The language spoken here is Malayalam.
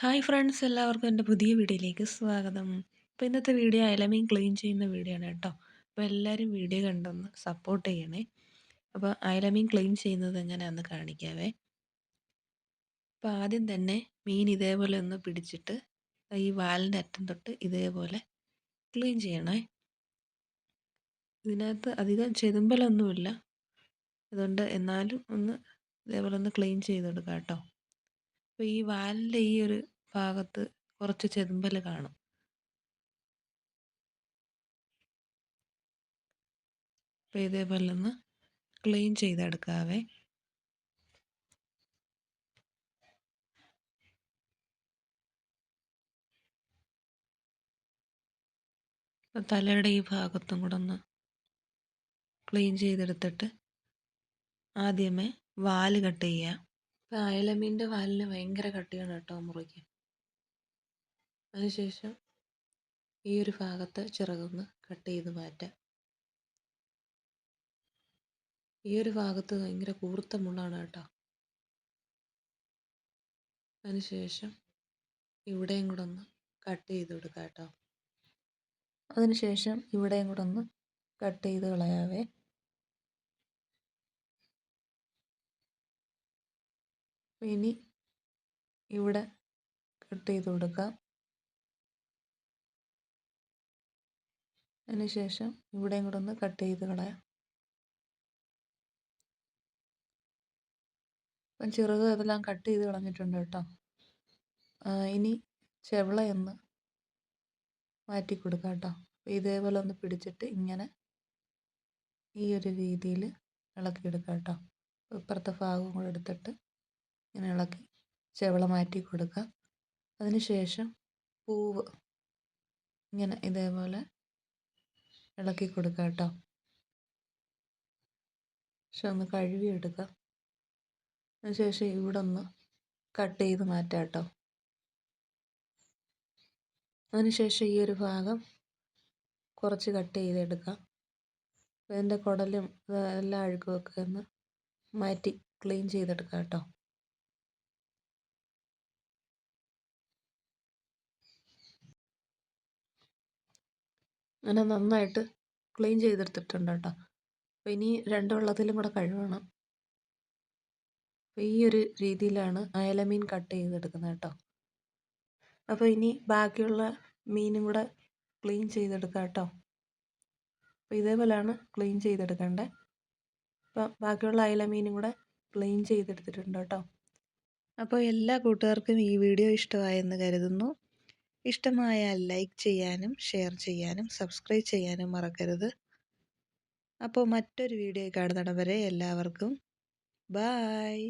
ഹായ് ഫ്രണ്ട്സ് എല്ലാവർക്കും എന്റെ പുതിയ വീഡിയോയിലേക്ക് സ്വാഗതം. അപ്പോൾ ഇന്നത്തെ വീഡിയോ അയലമീൻ ക്ലീൻ ചെയ്യുന്ന വീഡിയോ ആണ് കേട്ടോ. അപ്പോൾ എല്ലാവരും വീഡിയോ കണ്ടൊന്ന് സപ്പോർട്ട് ചെയ്യണേ. അപ്പോൾ അയലമീൻ ക്ലീൻ ചെയ്യുന്നത് എങ്ങനെയാണെന്ന് കാണിക്കാവേ. അപ്പോൾ ആദ്യം തന്നെ മീൻ ഇതേപോലെ ഒന്ന് പിടിച്ചിട്ട് ഈ വാലിന്റെ അറ്റം തൊട്ട് ഇതേപോലെ ക്ലീൻ ചെയ്യണേ. ഇതിനകത്ത് അധികം ചെതുമ്പലൊന്നുമില്ല. അതുകൊണ്ട് എന്നാലും ഒന്ന് ഇതേപോലെ ഒന്ന് ക്ലീൻ ചെയ്തെടുക്കാം കേട്ടോ. അപ്പോൾ ഈ വാലിന്റെ ഈ ഒരു ഭാഗത്ത് കുറച്ച് ചെതുമ്പൽ കാണും. അപ്പോൾ ഇതേപോലെ ഒന്ന് ക്ലീൻ ചെയ്തെടുക്കാവേ. തലയുടെ ഈ ഭാഗത്തും കൂടെ ഒന്ന് ക്ലീൻ ചെയ്തെടുത്തിട്ട് ആദ്യമേ വാൽ കട്ട് ചെയ്യാം. ഇപ്പം അയലമീന്റെ വാലിന് ഭയങ്കര കട്ടിയാണ് കേട്ടോ മുറിക്ക്. അതിനുശേഷം ഈ ഒരു ഭാഗത്ത് ചിറകൊന്ന് കട്ട് ചെയ്ത് മാറ്റാം. ഈ ഒരു ഭാഗത്ത് ഭയങ്കര കൂർത്ത മുള്ളാണ് കേട്ടോ. അതിനുശേഷം ഇവിടെയും കൂടെ ഒന്ന് കട്ട് ചെയ്ത് കൊടുക്കാം കേട്ടോ. അതിനുശേഷം ഇവിടെയും കൂടെ ഒന്ന് കട്ട് ചെയ്ത് കളയാവേ. ഇനി ഇവിടെ കട്ട് ചെയ്ത് കൊടുക്കാം. അതിനുശേഷം ഇവിടെയും കൂടെ ഒന്ന് കട്ട് ചെയ്ത് കളയാം. അപ്പം ചെറുത് അതെല്ലാം കട്ട് ചെയ്ത് കളഞ്ഞിട്ടുണ്ട് കേട്ടോ. ഇനി ചെവളയൊന്ന് മാറ്റി കൊടുക്കാം കേട്ടോ. ഇതേപോലെ ഒന്ന് പിടിച്ചിട്ട് ഇങ്ങനെ ഈ ഒരു രീതിയിൽ ഇളക്കിയെടുക്കാം കേട്ടോ. ഇപ്പുറത്തെ ഭാഗം കൂടെ എടുത്തിട്ട് ഇങ്ങനെ ഇളക്കി ചെവള മാറ്റി കൊടുക്കുക. അതിന് ശേഷം പൂവ് ഇങ്ങനെ ഇതേപോലെ ഇളക്കി കൊടുക്കുക കേട്ടോ. പക്ഷെ ഒന്ന് കഴുകി എടുക്കുക അതിനുശേഷം ഇവിടെ ഒന്ന് കട്ട് ചെയ്ത് മാറ്റാം കേട്ടോ. അതിനുശേഷം ഈ ഒരു ഭാഗം കുറച്ച് കട്ട് ചെയ്തെടുക്കാം ഇതിന്റെ കുടലും എല്ലാ അഴുക്കുമൊക്കെ ഒന്ന് മാറ്റി ക്ലീൻ ചെയ്തെടുക്കാം കേട്ടോ. അങ്ങനെ നന്നായിട്ട് ക്ലീൻ ചെയ്തെടുത്തിട്ടുണ്ട് കേട്ടോ. അപ്പോൾ ഇനി രണ്ട് വെള്ളത്തിലും കൂടെ കഴുകണം. അപ്പോൾ ഈ ഒരു രീതിയിലാണ് അയലമീൻ കട്ട് ചെയ്തെടുക്കുന്നത് കേട്ടോ. അപ്പോൾ ഇനി ബാക്കിയുള്ള മീനും കൂടെ ക്ലീൻ ചെയ്തെടുക്കാം കേട്ടോ. അപ്പോൾ ഇതേപോലെയാണ് ക്ലീൻ ചെയ്തെടുക്കേണ്ടത് അപ്പം ബാക്കിയുള്ള അയല മീനും കൂടെ ക്ലീൻ ചെയ്തെടുത്തിട്ടുണ്ട് കേട്ടോ. അപ്പോൾ എല്ലാ കൂട്ടുകാർക്കും ഈ വീഡിയോ ഇഷ്ടമായെന്ന് കരുതുന്നു. ഇഷ്ടമായാൽ ലൈക്ക് ചെയ്യാനും ഷെയർ ചെയ്യാനും സബ്സ്ക്രൈബ് ചെയ്യാനും മറക്കരുത്. അപ്പോൾ മറ്റൊരു വീഡിയോ കാണുന്നിടം വരെ എല്ലാവർക്കും ബായ്.